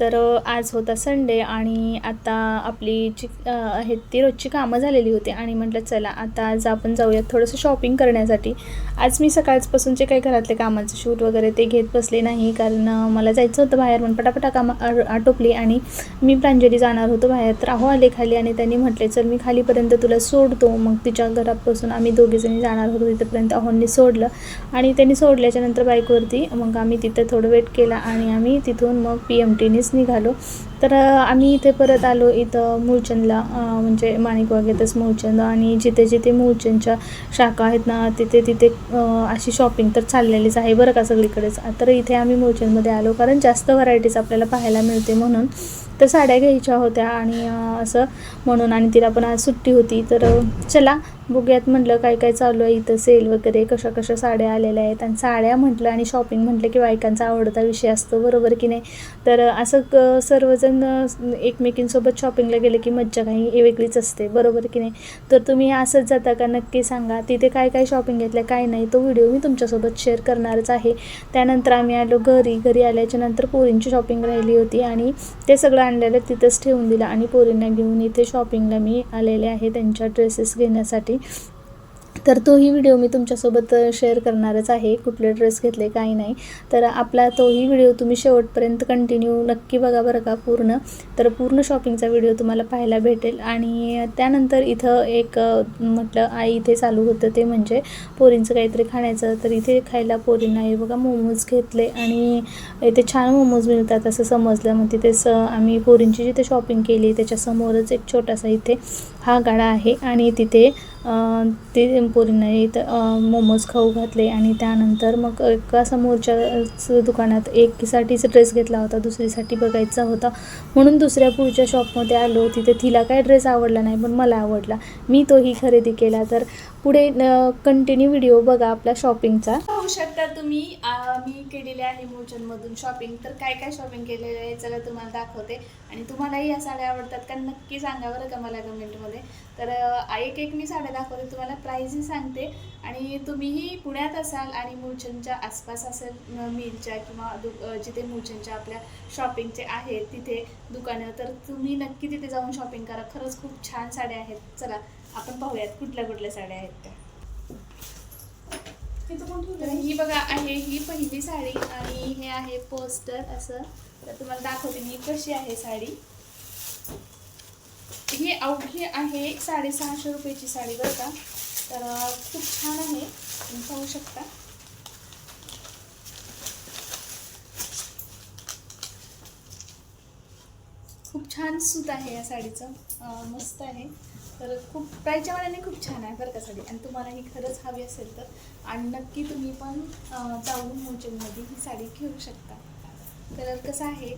तर आज होता संडे आणि आता आपली जी आहेत ती रोजची कामं झालेली होती आणि म्हटलं चला आता आज आपण जाऊयात थोडंसं शॉपिंग करण्यासाठी. आज मी सकाळपासून जे काही घरातले कामाचं शूट वगैरे ते घेत बसले नाही कारण मला जायचं होतं बाहेर म्हणून पटापटा कामं आटोपली आणि मी प्रांजली जाणार होतो बाहेर. तर अहो आले खाली आणि त्यांनी म्हटले चल मी खालीपर्यंत तुला सोडतो. मग तिच्या घरापासून आम्ही दोघीजणी जाणार होतो तिथंपर्यंत अहोंनी सोडलं आणि त्यांनी सोडल्याच्यानंतर बाईकवरती मग आम्ही तिथं थोडं वेट केला आणि आम्ही तिथून मग पी एम टीने निघालो. तर आम्ही इथे परत आलो इथं मूळचंदला म्हणजे म्हणजे माणिकवागेतच मूळचंद आणि जिथे जिथे मूळचंदच्या शाखा आहेत ना तिथे तिथे अशी शॉपिंग तर चाललेलीच आहे बरं का सगळीकडेच. तर इथे आम्ही मूळचंदमध्ये आलो कारण जास्त व्हरायटीज आपल्याला पाहायला मिळते म्हणून. तर साड्या घ्यायच्या होत्या आणि असं म्हणून आणि तिला पण आज सुट्टी होती. तर चला बघूयात म्हटलं काय काय चालू आहे इथं सेल वगैरे कशा कशा साड्या आलेल्या आहेत. आणि साड्या म्हटलं आणि शॉपिंग म्हटलं की बायकांचा आवडता विषय असतो बरोबर की नाही? तर असं क सर्वजण जण एकमेकींसोबत शॉपिंगला गेले की मज्जा काही वेगळीच असते. बरोबर की नाही? तर तुम्ही असंच जाता का? नक्की सांगा. तिथे काय काय शॉपिंग घेतलं काय नाही तो व्हिडिओ मी तुमच्यासोबत शेअर करणारच आहे. त्यानंतर आम्ही आलो घरी. घरी आल्याच्यानंतर पोरींची शॉपिंग राहिली होती आणि ते सगळं आणलेलं तिथंच ठेवून दिलं आणि पोरींना घेऊन इथे शॉपिंगला मी आलेले आहे त्यांच्या ड्रेसेस घेण्यासाठी. तर तोही व्हिडिओ मी तुमच्यासोबत शेअर करणारच आहे. कुठले ड्रेस घेतले काही नाही. तर आपला तोही व्हिडिओ तुम्ही शेवटपर्यंत कंटिन्यू नक्की बघा बरं का पूर्ण. तर पूर्ण शॉपिंगचा व्हिडिओ तुम्हाला पाहायला भेटेल. आणि त्यानंतर इथं एक म्हटलं आई इथे चालू होतं ते म्हणजे पोरींचं काहीतरी खाण्याचं. तर इथे खायला पोरींना हे बघा मोमोज घेतले. आणि इथे छान मोमोज मिळतात असं समजलं. मग तिथेच स आम्ही पोरींची जिथे शॉपिंग केली त्याच्यासमोरच एक छोटासा इथे हा गाडा आहे. आणि तिथे ते पोरींना इथं मोमोज खाऊ घातले आणि त्यानंतर मग एका समोरच्या दुकानात एकीसाठीच ड्रेस घेतला होता दुसरीसाठी बघायचा होता. म्हणून दुसऱ्या पुढच्या शॉपमध्ये आलो. तिथे तिला काय ड्रेस आवडला नाही पण मला आवडला. मी तोही खरेदी केला. तर पुढे कंटिन्यू व्हिडिओ बघा आपला शॉपिंगचा पाहू शकता तुम्ही मी केलेले आहे मोचनमधून शॉपिंग तर काय काय शॉपिंग केलेलं आहे चला तुम्हाला दाखवते. आणि तुम्हालाही या साड्या आवडतात का नक्की सांगा बरं का मला कमेंटमध्ये तर एक एक मी साड्या दाखवते तुम्हाला प्राईजही सांगते. आणि तुम्हीही पुण्यात असाल आणि मूळचंदच्या आसपास असेल अ, मिरच्या किंवा दु जिथे मूळचंदच्या आपल्या शॉपिंगचे आहेत तिथे दुकानं तर तुम्ही नक्की तिथे जाऊन शॉपिंग करा. खरंच खूप छान साड्या आहेत. चला आपण पाहूयात कुठल्या कुठल्या साड्या आहेत त्या. ही बघा आहे ही पहिली साडी आणि हे आहे पोस्टर असं. तर तुम्हाला दाखवते मी कशी आहे साडी. ही अवघी आहे साडेसहाशे रुपयाची साडी बरं का. तर खूप छान आहे. तुम्ही पाहू शकता. खूप छान सूत आहे या साडीचं. मस्त आहे. तर खूप प्राईजच्या मनाने खूप छान आहे बरं का साडी. आणि तुम्हाला ही खरंच हवी असेल तर. आणि नक्की तुम्ही पण जाऊन मोचनमध्ये ही साडी घेऊ शकता. कलर कसा आहे?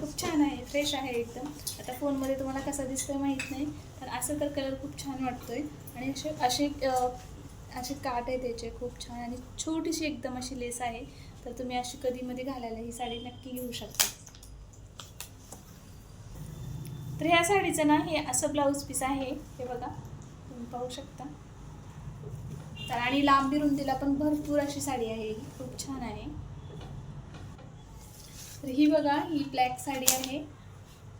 खूप छान आहे फ्रेश आहे एकदम. आता फोनमध्ये तुम्हाला कसा दिसतोय माहीत नाही पण असं तर कलर खूप छान वाटतोय. आणि असे असे असे काट आहे त्याचे खूप छान. आणि छोटीशी एकदम अशी लेस आहे तर तुम्ही अशी कधीमध्ये घालायला ही साडी नक्की घेऊ शकता. तर ह्या साडीचं ना हे असं ब्लाऊज पीस आहे हे बघा तुम्ही पाहू शकता. तर आणि लांबी रुंदीला पण भरपूर अशी साडी आहे ही खूप छान आहे. तर ही बघा ही ब्लॅक साडी आहे.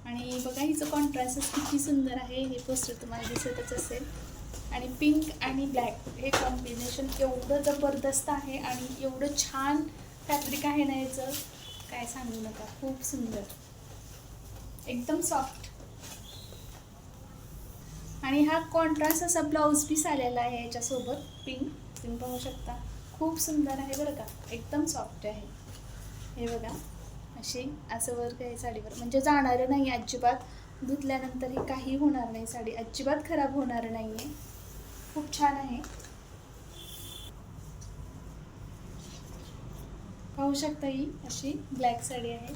आणि बघा हिचं कॉन्ट्रास्ट किती सुंदर आहे. हे पोस्टर तुम्हाला दिसतच असेल. आणि पिंक आणि ब्लॅक हे कॉम्बिनेशन एवढं जबरदस्त आहे आणि एवढं छान फॅब्रिक आहे ना याचं. काय सांगू नका खूप सुंदर. एकदम सॉफ्ट आणि हा कॉन्ट्रास्ट असा ब्लाऊज पीस आलेला आहे याच्यासोबत पिंक तुम्ही पाहू शकता. खूप सुंदर आहे बरं का. एकदम सॉफ्ट आहे. हे बघा. अशी असं वर्क आहे साडीवर म्हणजे जाणारं नाही अजिबात. धुतल्यानंतर ही काही होणार नाही साडी. अजिबात खराब होणार नाही आहे खूप छान आहे. पाहू शकता ही अशी ब्लॅक साडी आहे.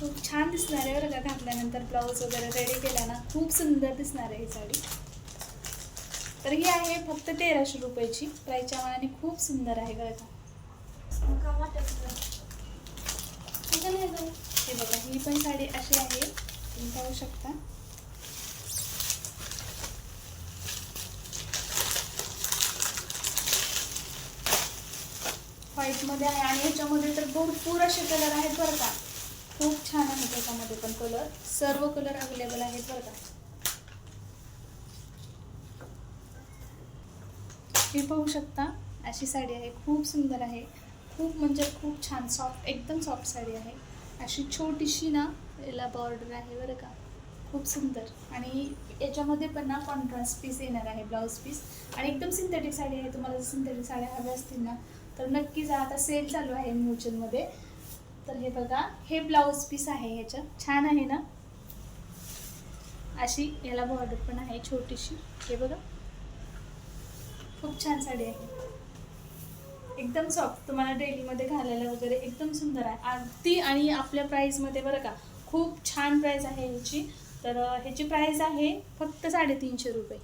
खूप छान दिसणार आहे बरं का. घातल्यानंतर ब्लाऊज वगैरे रेडी केला ना खूप सुंदर दिसणार आहे ही साडी. तर ही आहे फक्त तेराशे रुपयाची. प्राईच्या मानाने खूप सुंदर आहे बरं का. हे बघा ही पण साडी अशी आहे. तुम्ही पाहू शकता. व्हाईटमध्ये आहे आणि याच्यामध्ये तर भरपूर असे कलर आहेत बरं का. खूप छान आहे त्याच्यामध्ये पण कलर सर्व कलर अवेलेबल आहेत बरं का. हे पाहू शकता अशी साडी आहे. खूप सुंदर आहे. खूप म्हणजे खूप छान सॉफ्ट एकदम सॉफ्ट साडी आहे. अशी छोटीशी ना याला बॉर्डर आहे बरं का. खूप सुंदर. आणि याच्यामध्ये पण ना कॉन्ट्रास्ट पीस येणार आहे ब्लाऊज पीस आणि एकदम सिंथेटिक साडी आहे. तुम्हाला जर सिंथेटिक साड्या हव्या असतील ना तर नक्कीच आता सेल चालू आहे म्युच्युअलमध्ये तर हे बघा हे ब्लाऊज पीस आहे ह्याच्यात छान आहे ना? अशी याला बॉर्डर पण आहे छोटीशी. हे बघा. खूप छान साडी आहे. एकदम सॉफ्ट तुम्हाला डेलीमध्ये घालायला वगैरे एकदम सुंदर आहे. अगदी आणि आपल्या प्राईजमध्ये बरं का खूप छान प्राईज आहे ह्याची. तर ह्याची प्राईज आहे फक्त साडेतीनशे रुपये.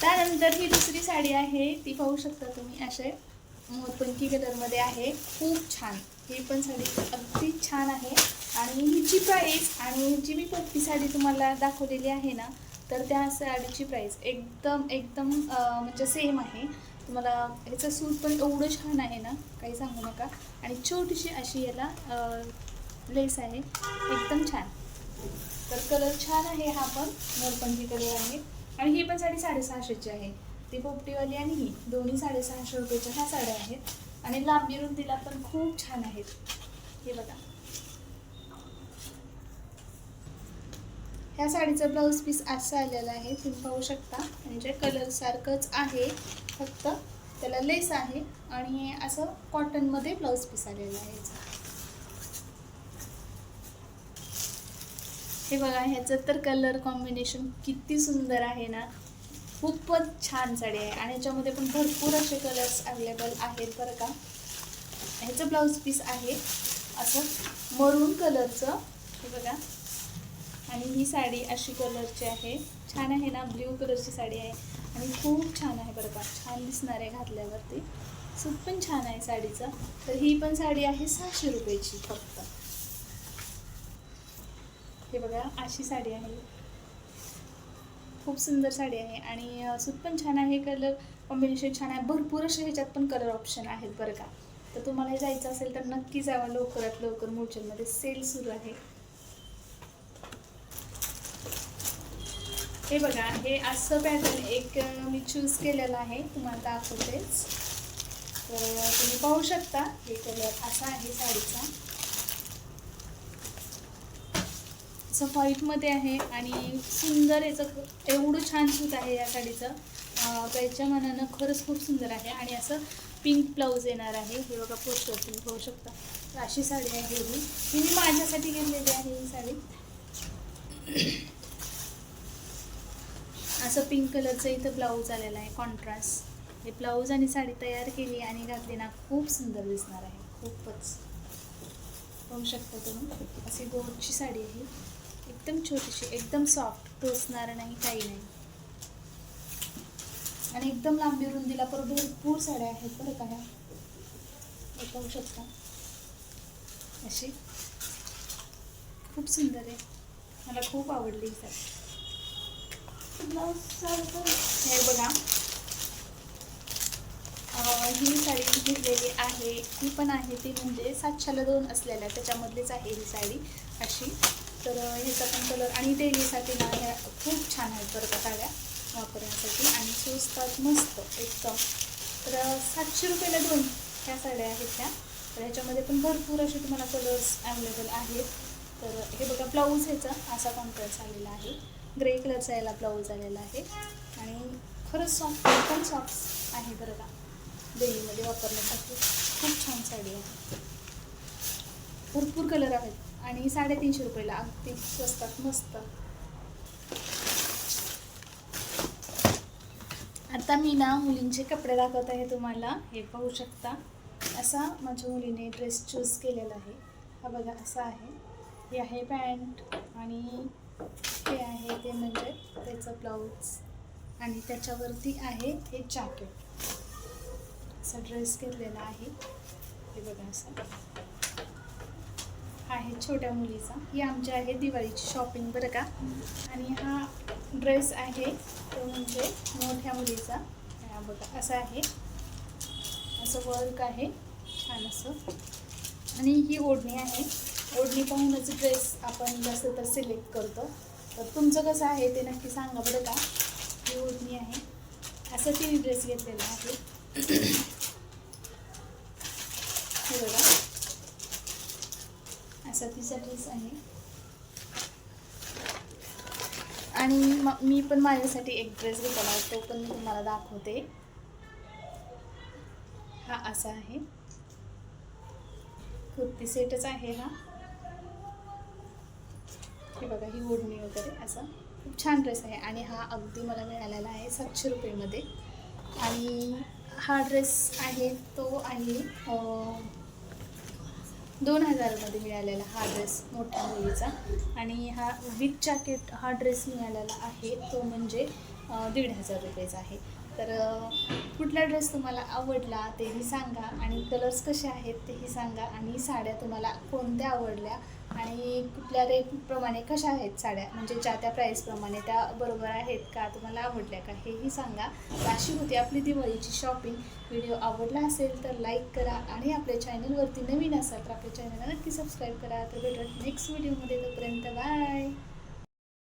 त्यानंतर ही दुसरी साडी आहे ती पाहू शकता तुम्ही असे मोरपंखी कलरमध्ये आहे. खूप छान. ही पण साडी अगदी छान आहे. आणि हिची प्राईज आणि हिची मी पोपटी साडी तुम्हाला दाखवलेली आहे ना तर त्या साडीची प्राईज एकदम एकदम म्हणजे सेम आहे. तुम्हाला ह्याचं सूट पण एवढं छान आहे ना काही सांगू नका. आणि छोटीशी अशी याला लेस आहे. एकदम छान. तर कलर छान आहे हा पण. मोरपंखी कलर आहे. आणि ही पण साडी साडेसहाशेची आहे. ती पोपटीवाली आणि ही. दोन्ही साडेसहाशे रुपयाच्या ह्या साड्या आहेत. आणि लांबी रुंदीला पण खूप छान आहेत. हे बघा. ह्या साडीचं ब्लाऊज पीस असं आलेलं आहे. तुम्ही पाहू शकता. म्हणजे कलर सारखंच आहे. फक्त त्याला लेस आहे आणि असं कॉटनमध्ये ब्लाऊज पीस आलेलं आहे हे बघा ह्याचं तर कलर कॉम्बिनेशन किती सुंदर आहे ना. खूपच छान साडी आहे. आणि याच्यामध्ये पण भरपूर असे कलर्स अवेलेबल आहेत बरं का. ह्याचं ब्लाऊज पीस आहे. असं मरून कलरचं हे बघा. आणि ही साडी अशी कलरची आहे. छान आहे ना? ब्ल्यू कलरची साडी आहे. आणि खूप छान आहे बरं का? छान दिसणार आहे घातल्यावरती. सूट पण छान आहे साडीचं. तर ही पण साडी आहे सहाशे रुपयाची फक्त. हे बघा अशी साडी आहे. खूप सुंदर साडी आहे. आणि सूट पण छान आहे. कलर कॉम्बिनेशन छान आहे. भरपूर असे ह्याच्यात पण कलर ऑप्शन आहेत बरं का? तर तुम्हाला जायचं असेल तर नक्की जावा लवकरात लवकर मोचलमध्ये सेल सुरू आहे. हे बघा हे असं पॅटर्न एक मी चूज केलेलं आहे. तुम्हाला दाखवतेच. तर तुम्ही पाहू शकता हे कलर असा आहे साडीचा. असं व्हाईटमध्ये आहे आणि सुंदर याचं एवढं छान सूत आहे या साडीचं. त्याच्या मनानं खरंच खूप सुंदर आहे आणि असं पिंक ब्लाऊज येणार आहे. हे बघा पोस्टर तुम्ही पाहू शकता. तर अशी साडी आहे ही मी माझ्यासाठी घेतलेली आहे ही साडी. असं पिंक कलरचं इथं ब्लाऊज आलेलं आहे कॉन्ट्रास्ट हे ब्लाऊज आणि साडी तयार केली आणि घातली ना खूप सुंदर दिसणार आहे. खूपच. पाहू शकता तुम्ही अशी गोडची साडी आहे. एकदम छोटीशी एकदम सॉफ्ट टोचणार नाही काही नाही. आणि एकदम लांबी रुंदीला पर भरपूर साड्या आहेत बरं का ह्या. पाहू शकता. अशी. खूप सुंदर आहे. मला खूप आवडली ही साडी. हे बघा. ही साडी मी घेतलेली आहे. ही पण आहे ती म्हणजे सातशेला दोन असलेल्या. त्याच्यामधलीच आहे ही साडी अशी. तर ह्याचा पण कलर आणि डेलीसाठी ना ह्या खूप छान आहेत बरं का साड्या वापरण्यासाठी. आणि स्वस्तात मस्त एकदम. तर सातशे रुपयाला दोन ह्या साड्या आहेत त्या तर ह्याच्यामध्ये पण भरपूर असे तुम्हाला कलर्स अवेलेबल आहेत. तर हे बघा ब्लाऊज ह्याचा असा कॉन्ट्रास्ट आलेला आहे. ग्रे कलरचा याला ब्लाऊज आलेला आहे. आणि खरंच सॉफ्ट पण सॉफ्ट आहे बरं का. डेलीमध्ये वापरण्यासाठी खूप छान साडी आहे. भरपूर कलर आहेत. आणि साडेतीनशे रुपयाला अगदी स्वस्तात मस्त. आता मी ना मुलींचे कपडे दाखवत आहे तुम्हाला. हे पाहू शकता. असा माझ्या मुलीने ड्रेस चूज केलेला आहे. हा बघा असा आहे. हे आहे पॅन्ट आणि हे आहे ते म्हणजे त्याचं ब्लाऊज आणि त्याच्यावरती आहे हे जॅकेट. असा ड्रेस घेतलेला आहे. हे बघा असं. आहे छोट्या मुलीचा. ही आमची आहे दिवाळीची शॉपिंग बरं का? आणि हा ड्रेस आहे तो म्हणजे मोठ्या मुलीचा. हा बघा असा आहे. असं वर्क आहे. छान असं. आणि ही ओढणी आहे. ओढणी पाहूनच ड्रेस आपण जास्त तर सिलेक्ट करतो. तर तुमचं कसं आहे ते नक्की सांगा बरं का? ही ओढणी आहे. असं तिने ड्रेस घेतलेला आहे. हे बघा. असा तिचा ड्रेस आहे. आणि मी पण माझ्यासाठी एक ड्रेस घेतला आहे. तो पण मी तुम्हाला दाखवते. हा असा आहे. कुर्ती सेटच आहे हा. हे बघा ही ओढणी वगैरे असा खूप छान ड्रेस आहे. आणि हा अगदी मला मिळालेला आहे सातशे रुपयेमध्ये. आणि हा ड्रेस आहे तो आहे दोन हजारमध्ये मिळालेला हा ड्रेस मोठ्या मुलीचा. आणि हा विथ जॅकेट हा ड्रेस मिळालेला आहे तो म्हणजे दीड हजार रुपयेचा आहे. तर कुठला ड्रेस तुम्हाला आवडला तेही सांगा आणि कलर्स कसे आहेत तेही सांगा आणि साड्या तुम्हाला कोणत्या आवडल्या आणि कुठल्या रेटप्रमाणे कशा आहेत साड्या? म्हणजे ज्या त्या प्राईसप्रमाणे त्या बरोबर आहेत का तुम्हाला आवडल्या का हेही सांगा. अशी होती आपली दिवाळीची शॉपिंग व्हिडिओ आवडला असेल तर लाईक करा आणि आपल्या चॅनलवरती नवीन असाल तर आपल्या चॅनलला नक्की सबस्क्राईब करा. तर भेटत नेक्स्ट व्हिडिओमध्ये तोपर्यंत बाय